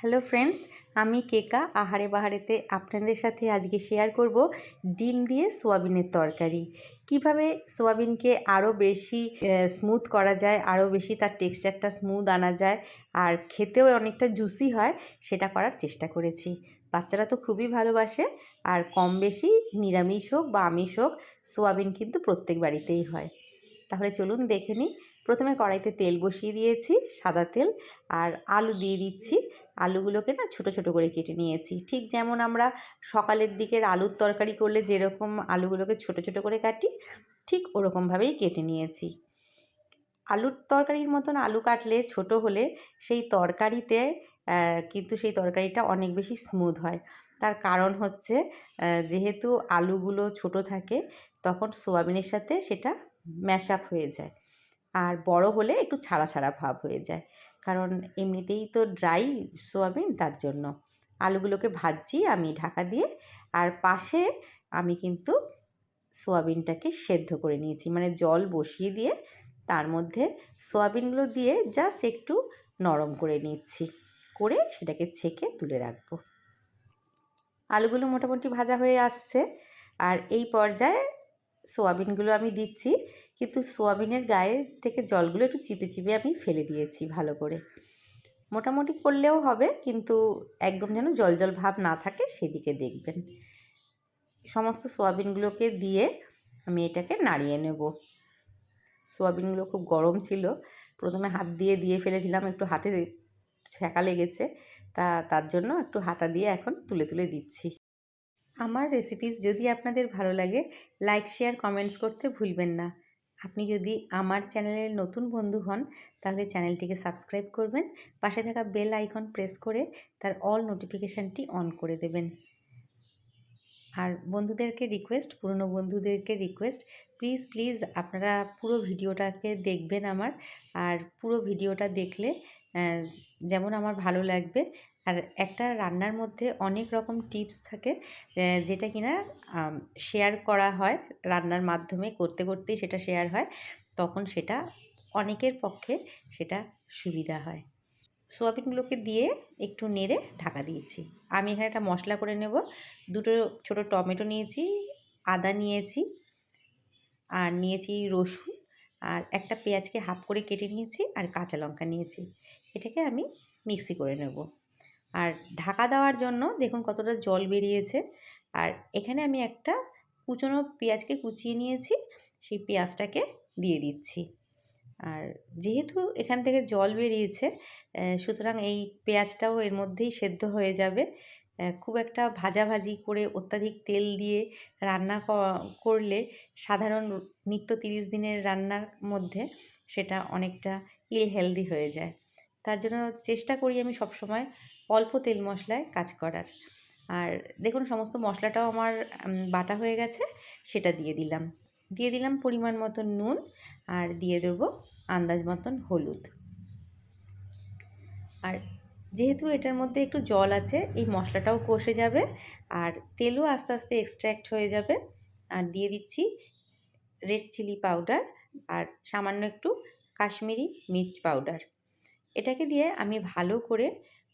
Hello friends আমি কেকা, আহারে বাহারেতে আপনাদের সাথে আজকে শেয়ার করব ডিম দিয়ে সোয়াবিনের তরকারি। কীভাবে সোয়াবিনকে আরও বেশি স্মুথ করা যায় আরও বেশি তার টেক্সচারটা স্মুথ আনা যায়, আর খেতেও অনেকটা জুসি হয়, সেটা করার চেষ্টা করেছি। বাচ্চারা তো খুবই ভালোবাসে, আর কম বেশি নিরামিষ হোক বা আমিষ হোক, সোয়াবিন কিন্তু প্রত্যেক বাড়িতেই হয়। তাহলে চলুন দেখে নিই প্রথমে কড়াইতে তেল বসিয়ে দিয়েছি, সাদা তেল, আর আলু দিয়ে দিচ্ছি। আলুগুলোকে না ছোট ছোট করে কেটে নিয়েছি। ঠিক যেমন আমরা সকালের দিকের আলুর তরকারি করলে যেরকম আলুগুলোকে ছোট ছোট করে কাটি, ঠিক ওরকমভাবেই কেটে নিয়েছি। আলুর তরকারির মতন আলু কাটলে ছোট হলে সেই তরকারিতে কিন্তু সেই তরকারিটা অনেক বেশি স্মুথ হয়। তার কারণ হচ্ছে যেহেতু আলুগুলো ছোট থাকে, তখন সোয়াবিনের সাথে সেটা ম্যাশ আপ হয়ে যায়। আর বড় হলে একটু ছাড়া ছাড়া ভাব হয়ে যায়। কারণ এমনিতেই তো ড্রাই সোয়াবিন, তার জন্য আলুগুলোকে ভাজছি আমি ঢাকা দিয়ে আর পাশে আমি কিন্তু সোয়াবিনটাকে সেদ্ধ করে নিয়েছি। মানে জল বসিয়ে দিয়ে তার মধ্যে সোয়াবিনগুলো দিয়ে জাস্ট একটু নরম করে নিচ্ছি। করে সেটাকে ছেঁকে তুলে রাখব। আলুগুলো মোটামুটি ভাজা হয়ে আসছে। আর এই পর্যায়ে সোয়াবিনগুলো আমি দিচ্ছি। কিন্তু সোয়াবিনের গায়ে থেকে জলগুলো একটু চিপে চিপে আমি ফেলে দিয়েছি ভালো করে। মোটামুটি করলেও হবে, কিন্তু একদম যেন জল জল ভাব না থাকে সেদিকে দেখবেন। সমস্ত সোয়াবিনগুলোকে দিয়ে আমি এটাকে নাড়িয়ে নেব। সোয়াবিনগুলো খুব গরম ছিল। প্রথমে হাত দিয়ে দিয়ে ফেলেছিলাম, একটু হাতে ছ্যাঁকা লেগেছে। তা, তার জন্য একটু হাতা দিয়ে এখন তুলে তুলে দিচ্ছি। আমার রেসিপিস যদি আপনাদের ভালো লাগে লাইক শেয়ার কমেন্টস করতে ভুলবেন না। আপনি যদি আমার চ্যানেলের নতুন বন্ধু হন, তাহলে চ্যানেলটিকে সাবস্ক্রাইব করবেন, পাশে থাকা বেল আইকন প্রেস করে তার অল নোটিফিকেশানটি অন করে দেবেন। আর বন্ধুদেরকে রিকোয়েস্ট পুরনো বন্ধুদেরকে রিকোয়েস্ট প্লিজ প্লিজ আপনারা পুরো ভিডিওটাকে দেখবেন আমার। আর পুরো ভিডিওটা দেখলে যেমন আমার ভালো লাগবে। আর একটা রান্নার মধ্যে অনেক রকম টিপস থাকে যেটা কিনা শেয়ার করা হয়, রান্নার মাধ্যমে করতে করতেই সেটা শেয়ার হয়, তখন সেটা অনেকের পক্ষে সেটা সুবিধা হয়। সোয়াবিনগুলোকে দিয়ে একটু নেড়ে ঢাকা দিয়েছি। আমি এখানে একটা মশলা করে নেব, দুটো ছোট টমেটো নিয়েছি, আদা নিয়েছি, আর নিয়েছি রসুন। আর একটা পেঁয়াজকে হাফ করে কেটে নিয়েছি আর কাঁচা লঙ্কা নিয়েছি। এটাকে আমি মিক্সি করে নেব। আর ঢাকা দেওয়ার জন্য দেখুন কতটা জল বেরিয়েছে। আর এখানে আমি একটা কুচনো পেঁয়াজকে কুচিয়ে নিয়েছি, সেই পেঁয়াজটাকে দিয়ে দিচ্ছি। আর যেহেতু এখান থেকে জল বেরিয়েছে সুতরাং এই পেঁয়াজটাও এর মধ্যেই সেদ্ধ হয়ে যাবে। খুব একটা ভাজাভাজি করে অত্যাধিক তেল দিয়ে রান্না করলে সাধারণ নিত্য তিরিশ দিনের রান্নার মধ্যে সেটা অনেকটা ইল হেলদি হয়ে যায়। তার জন্য চেষ্টা করি আমি সবসময় অল্প তেল মশলায় কাজ করার। আর দেখুন, সমস্ত মশলাটাও আমার বাটা হয়ে গেছে, সেটা দিয়ে দিলাম। দিয়ে দিলাম পরিমাণ মতন নুন আর দিয়ে দেবো আন্দাজ মতন হলুদ। আর যেহেতু এটার মধ্যে একটু জল আছে, এই মশলাটাও কষে যাবে আর তেলও আস্তে আস্তে এক্সট্র্যাক্ট হয়ে যাবে। আর দিয়ে দিচ্ছি রেড চিলি পাউডার আর সামান্য একটু কাশ্মীরি মির্চ পাউডার এটাকে দিয়ে আমি ভালো করে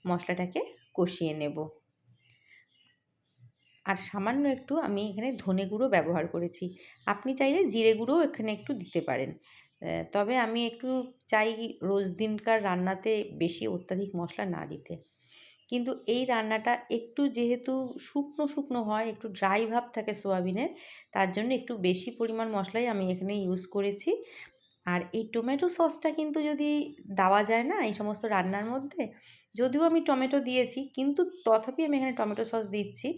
মশলাটাকে কষিয়ে নেব। আর সামান্য একটু আমি এখানে ধনে গুঁড়ো ব্যবহার করেছি। আপনি চাইলে জিরে গুঁড়োও এখানে একটু দিতে পারেন। তবে আমি একটু চাই রোজ দিনকার রান্নাতে বেশি অত্যাধিক মশলা না দিতে। কিন্তু এই রান্নাটা একটু যেহেতু শুকনো শুকনো হয়, একটু ড্রাই ভাব থাকে সোয়াবিনের তার জন্য একটু বেশি পরিমাণ মশলাই আমি এখানে ইউজ করেছি। আর এই টমেটো সসটা কিন্তু যদি দেওয়া যায় না এই সমস্ত রান্নার মধ্যে, যদিও আমি টমেটো দিয়েছি, কিন্তু তথাপি আমি এখানে টমেটো সস দিচ্ছি।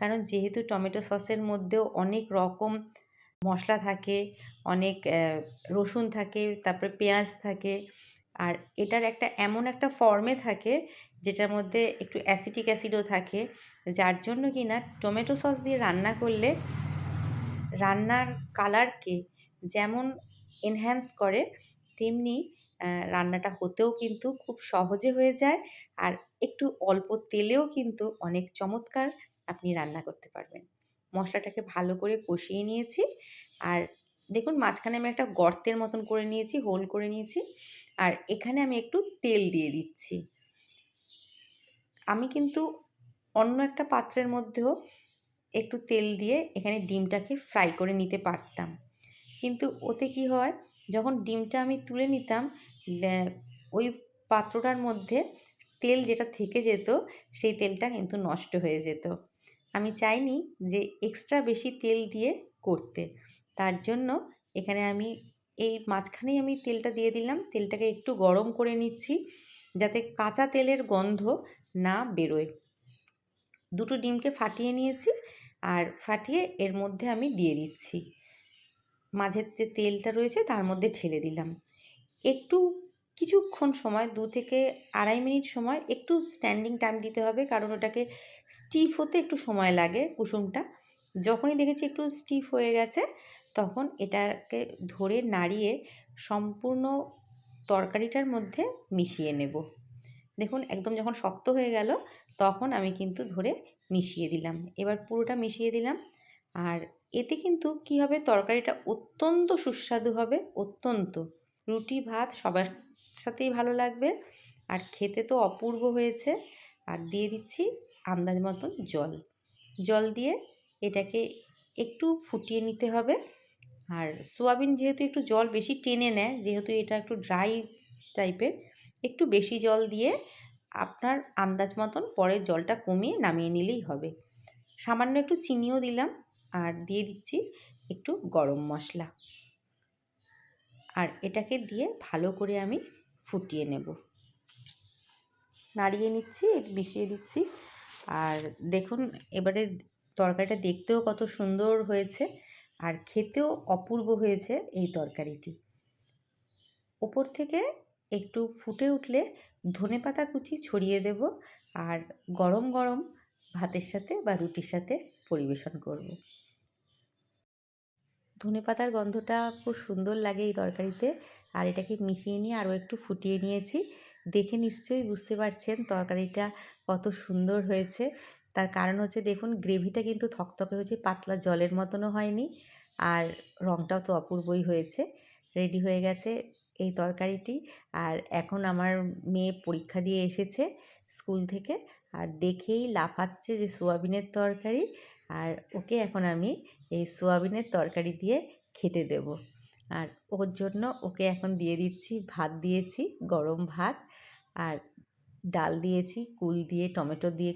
কারণ যেহেতু টমেটো সসের মধ্যেও অনেক রকম মশলা থাকে, অনেক রসুন থাকে, তারপরে পেঁয়াজ থাকে। আর এটার একটা এমন একটা ফর্মে থাকে যেটার মধ্যে একটু অ্যাসিটিক অ্যাসিডও থাকে, যার জন্য কি না টমেটো সস দিয়ে রান্না করলে রান্নার কালারকে যেমন এনহ্যান্স করে, তেমনি রান্নাটা হতেও কিন্তু খুব সহজে হয়ে যায়। আর একটু অল্প তেলেও কিন্তু অনেক চমৎকার আপনি রান্না করতে পারবেন। মশলাটাকে ভালো করে কষিয়ে নিয়েছি। আর দেখুন, মাঝখানে আমি একটা গর্তের মতন করে নিয়েছি, হোল করে নিয়েছি। আর এখানে আমি একটু তেল দিয়ে দিচ্ছি। আমি কিন্তু অন্য একটা পাত্রের মধ্যেও একটু তেল দিয়ে এখানে ডিমটাকে ফ্রাই করে নিতে পারতাম। কিন্তু ওতে কি হয়, যখন ডিমটা আমি তুলে নিতাম ওই পাত্রটার মধ্যে তেল যেটা থেকে যেত, সেই তেলটা কিন্তু নষ্ট হয়ে যেত। আমি চাইনি যে এক্সট্রা বেশি তেল দিয়ে করতে। তার জন্য এখানে আমি এই মাঝখানেই আমি তেলটা দিয়ে দিলাম। তেলটাকে একটু গরম করে নিচ্ছি যাতে কাঁচা তেলের গন্ধ না বেরোয়। দুটো ডিমকে ফাটিয়ে নিয়েছি আর ফাটিয়ে এর মধ্যে আমি দিয়ে দিচ্ছি। মাঝের যে তেলটা রয়েছে তার মধ্যে ঢেলে দিলাম। একটু কিছুক্ষণ সময়, দু থেকে আড়াই মিনিট সময় একটু স্ট্যান্ডিং টাইম দিতে হবে কারণ ওটাকে স্টিফ হতে একটু সময় লাগে কুসুমটা। যখনই দেখেছি একটু স্টিফ হয়ে গেছে, তখন এটাকে ধরে নাড়িয়ে সম্পূর্ণ তরকারিটার মধ্যে মিশিয়ে নেব। দেখুন একদম যখন শক্ত হয়ে গেল, তখন আমি কিন্তু ধরে মিশিয়ে দিলাম। এবার পুরোটা মিশিয়ে দিলাম। আর এতে কিন্তু কী হবে? তরকারিটা অত্যন্ত সুস্বাদু হবে, অত্যন্ত। রুটি, ভাত সবার সাথেই ভালো লাগবে। আর খেতে তো অপূর্ব হয়েছে। আর দিয়ে দিচ্ছি আন্দাজ মতন জল। জল দিয়ে এটাকে একটু ফুটিয়ে নিতে হবে। আর সোয়াবিন যেহেতু একটু জল বেশি টেনে নেয়, যেহেতু এটা একটু ড্রাই টাইপের, একটু বেশি জল দিয়ে আপনার আন্দাজ মতন পরে জলটা কমিয়ে নামিয়ে নিলেই হবে। সামান্য একটু চিনিও দিলাম। আর দিয়ে দিচ্ছি একটু গরম মশলা। আর এটাকে দিয়ে ভালো করে আমি ফুটিয়ে নেব। নাড়িয়ে নিচ্ছি, মিশিয়ে দিচ্ছি। আর দেখুন, এবারে তরকারিটা দেখতেও কত সুন্দর হয়েছে আর খেতেও অপূর্ব হয়েছে এই তরকারিটি। ওপর থেকে একটু ফুটে উঠলে ধনে পাতা কুচি ছড়িয়ে দেব আর গরম গরম ভাতের সাথে বা রুটির সাথে পরিবেশন করব। ধনে পাতার গন্ধটা খুব সুন্দর লাগে এই তরকারিতে। আর এটাকে মিশিয়ে নিয়ে আরও একটু ফুটিয়ে নিয়েছি। দেখে নিশ্চয়ই বুঝতে পারছেন তরকারিটা কত সুন্দর হয়েছে। তার কারণ হচ্ছে দেখুন, গ্রেভিটা কিন্তু থকথকে হয়েছে পাতলা জলের মতনও হয়নি আর রঙটাও তো অপূর্বই হয়েছে। রেডি হয়ে গেছে এই তরকারিটি। আর এখন আমার মেয়ে পরীক্ষা দিয়ে এসেছে স্কুল থেকে। আর দেখেই লাফাচ্ছে যে সোয়াবিনের তরকারি। আর ওকে এখন আমি এই সোয়াবিনের তরকারি দিয়ে খেতে দেব। আর ওর জন্য ওকে এখন দিয়ে দিচ্ছি, ভাত দিয়েছি, গরম ভাত আর ডাল দিয়েছি, কুল দিয়ে, টমেটো দিয়ে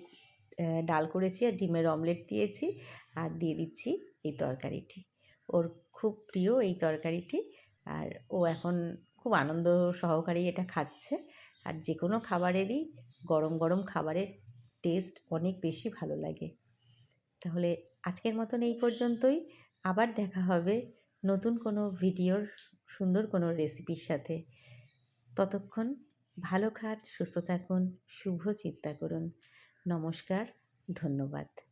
ডাল করেছি আর ডিমের অমলেট দিয়েছি আর দিয়ে দিচ্ছি এই তরকারিটি। ওর খুব প্রিয় এই তরকারিটি আর ও এখন খুব আনন্দ সহকারেই এটা খাচ্ছে আর যে কোনো খাবারেরই গরম গরম খাবারের টেস্ট অনেক বেশি ভালো লাগে। তাহলে আজকের মতন এই পর্যন্তই। আবার দেখা হবে নতুন কোনো ভিডিওর সুন্দর কোনো রেসিপির সাথে। ততক্ষণ ভালো খান, সুস্থ থাকুন, শুভ চিন্তা করুন। নমস্কার, ধন্যবাদ।